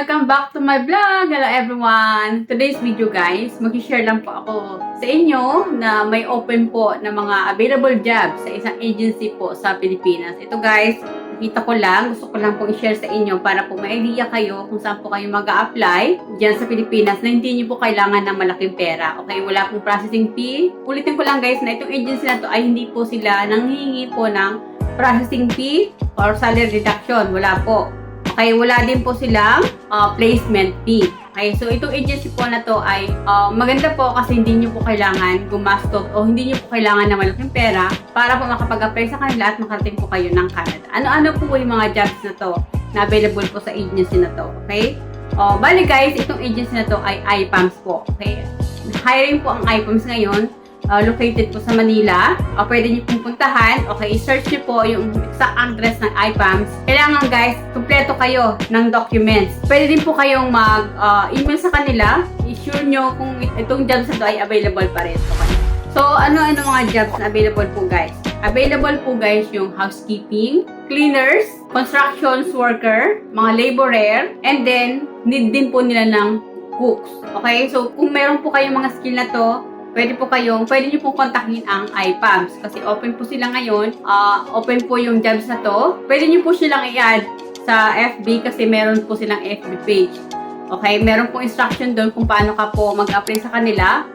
Welcome back to my vlog! Hello everyone! Today's video guys, mag-share lang po ako sa inyo na may open po na mga available jobs sa isang agency po sa Pilipinas. Ito guys, nakita ko lang, gusto ko lang pong i-share sa inyo para po may idea kayo kung saan po kayo mag apply dyan sa Pilipinas na hindi niyo po kailangan ng malaking pera. Okay, wala pong processing fee. Ulitin ko lang guys na itong agency na to ay hindi po sila nanghihingi po ng processing fee or salary reduction. Wala po. Okay, wala din po silang uh, placement fee. Okay, so itong agency po na to ay uh, maganda po kasi hindi nyo po kailangan gumastos o hindi nyo po kailangan ng malaking pera para po makapag-apply sa kanila at makarating po kayo ng Canada. Ano-ano po yung mga jobs na to na available po sa agency na to. Okay? Oh, bali guys, itong agency na to ay IPAMS po. Okay? Hiring po ang IPAMS ngayon uh, located po sa Manila. Uh, pwede niyo pong puntahan. Okay, search niyo po yung exact address ng IPAMS. Kailangan guys, kumpleto kayo ng documents. Pwede din po kayong mag-email sa kanila. I-sure nyo kung itong jobs na to ay available pa rin. Okay. So, ano-ano mga jobs na available po guys? Available po guys yung housekeeping, cleaners, constructions worker, mga laborer, and then need din po nila ng cooks. Okay? So, kung meron po kayong mga skill na to, pwede po kayong, pwede nyo pong kontakin ang iPAMS kasi open po sila ngayon. Ah, open po yung jobs na to. Pwede nyo po silang i-add sa FB kasi meron po silang FB page. Okay, meron po instruction doon kung paano ka po mag-apply sa kanila.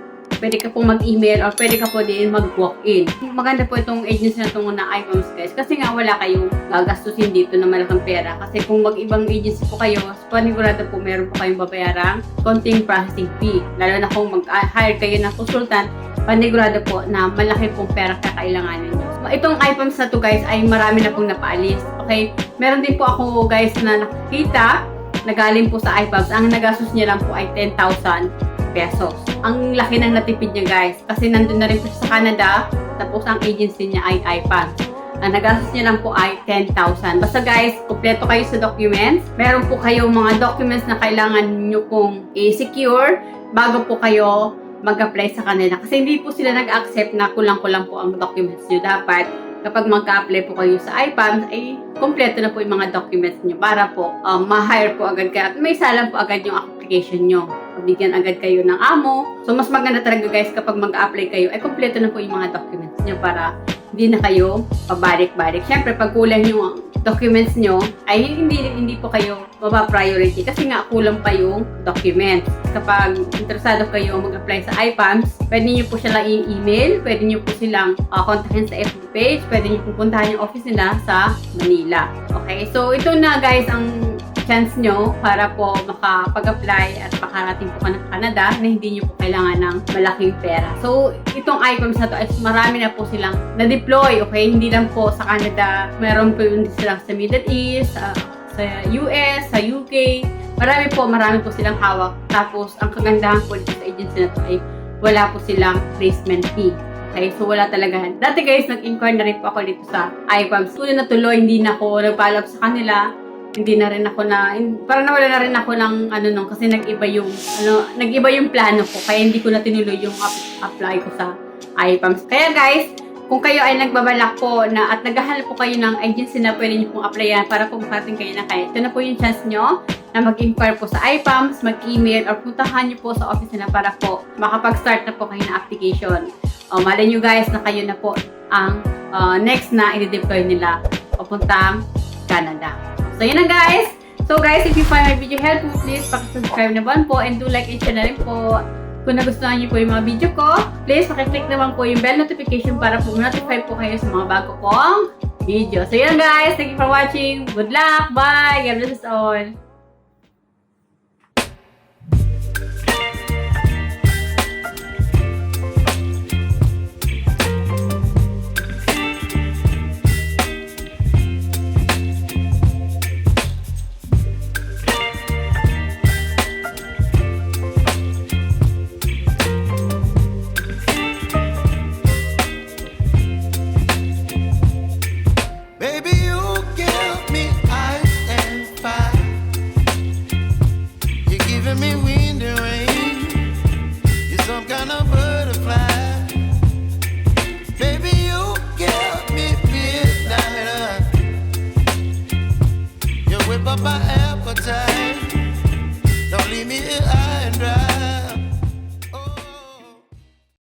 Pwede ka pong mag-email or pwede ka po din mag-walk-in. Maganda po itong agency na itong na iPhones guys kasi nga wala kayong gagastusin dito na malaking pera. Kasi kung mag-ibang agency po kayo, panigurado po meron po kayong babayarang konting processing fee. Lalo na kung mag-hire kayo ng consultant, panigurado po na malaki pong pera kakailanganin nyo. Itong iPhones na to guys ay marami na pong napaalis. Okay? Meron din po ako guys na nakikita na galing po sa iPubs. Ang nagastos niya lang po ay 10,000 pesos. Ang laki ng natipid niya guys. Kasi nandun na rin po sa Canada. Tapos ang agency niya ay iPubs. Ang nagastos niya lang po ay 10,000. Basta guys, kumpleto kayo sa documents. Meron po kayong mga documents na kailangan nyo pong i-secure bago po kayo mag-apply sa kanila. Kasi hindi po sila nag-accept na kulang-kulang po ang documents nyo. Dapat kapag mag-apply po kayo sa IPAMS, ay kompleto na po yung mga documents nyo para po um, ma-hire po agad kayo at may salang po agad yung application nyo. Bigyan agad kayo ng amo. So, mas maganda talaga guys kapag mag-apply kayo, ay kompleto na po yung mga documents nyo para hindi na kayo pabalik-balik. Siyempre, pag kulang yung documents nyo, ay hindi hindi po kayo mapa-priority kasi nga kulang pa yung documents. Kapag interesado kayo mag-apply sa IPAMS, pwede nyo po silang i-email, pwede nyo po silang uh, kontakin sa FB page, pwede nyo po puntahan yung office nila sa Manila. Okay, so ito na guys ang chance nyo para po makapag-apply at makarating po ka ng Canada na hindi nyo po kailangan ng malaking pera. So, itong ICOMS na to ay marami na po silang na-deploy, okay? Hindi lang po sa Canada, meron po yun silang sa Middle East, sa, sa US, sa UK, marami po, marami po silang hawak. Tapos, ang kagandahan po dito sa agency na to ay wala po silang placement fee. Okay, so wala talaga. Dati guys, nag-inquire na rin po ako dito sa IPAMS. Tuloy na tuloy, hindi na ako up sa kanila hindi na rin ako na, parang nawala na rin ako ng ano nung, kasi nag-iba yung, ano, nag-iba yung plano ko, kaya hindi ko na tinuloy yung up- apply ko sa IPAMS. Kaya guys, kung kayo ay nagbabalak po na at naghahanap po kayo ng agency na pwede nyo pong applyan para po makarating kayo na kaya, ito na po yung chance nyo na mag-inquire po sa IPAMS, mag-email, or puntahan nyo po sa office nila para po makapag-start na po kayo ng application. O, malay nyo guys na kayo na po ang uh, next na i-deploy nila papuntang Canada. So, yun na guys. So guys, if you find my video helpful, please pakisubscribe naman po and do like and share na rin po. Kung nagustuhan niyo po yung mga video ko, please pakiclick naman po yung bell notification para po notify po kayo sa mga bago kong video. So yun guys, thank you for watching. Good luck. Bye. God bless us all.